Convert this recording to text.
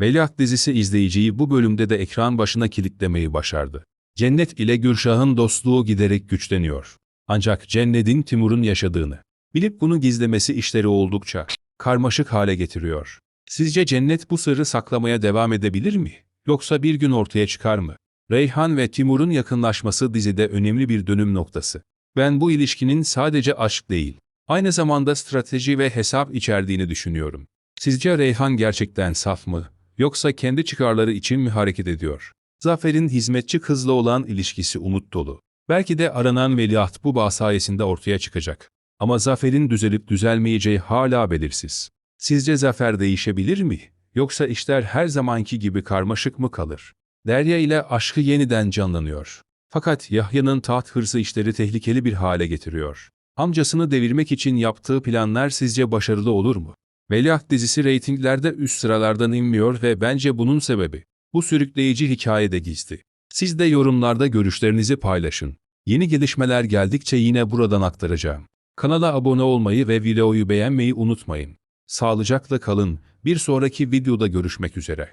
Veliaht dizisi izleyiciyi bu bölümde de ekran başına kilitlemeyi başardı. Cennet ile Gülşah'ın dostluğu giderek güçleniyor. Ancak Cennet'in Timur'un yaşadığını bilip bunu gizlemesi işleri oldukça karmaşık hale getiriyor. Sizce Cennet bu sırrı saklamaya devam edebilir mi? Yoksa bir gün ortaya çıkar mı? Reyhan ve Timur'un yakınlaşması dizide önemli bir dönüm noktası. Ben bu ilişkinin sadece aşk değil, aynı zamanda strateji ve hesap içerdiğini düşünüyorum. Sizce Reyhan gerçekten saf mı, yoksa kendi çıkarları için mi hareket ediyor? Zafer'in hizmetçi kızla olan ilişkisi umut dolu. Belki de aranan veliaht bu bağ sayesinde ortaya çıkacak. Ama Zafer'in düzelip düzelmeyeceği hala belirsiz. Sizce Zafer değişebilir mi? Yoksa işler her zamanki gibi karmaşık mı kalır? Derya ile aşkı yeniden canlanıyor. Fakat Yahya'nın taht hırsı işleri tehlikeli bir hale getiriyor. Amcasını devirmek için yaptığı planlar sizce başarılı olur mu? Veliaht dizisi reytinglerde üst sıralardan inmiyor ve bence bunun sebebi bu sürükleyici hikayede gizli. Siz de yorumlarda görüşlerinizi paylaşın. Yeni gelişmeler geldikçe yine buradan aktaracağım. Kanala abone olmayı ve videoyu beğenmeyi unutmayın. Sağlıcakla kalın. Bir sonraki videoda görüşmek üzere.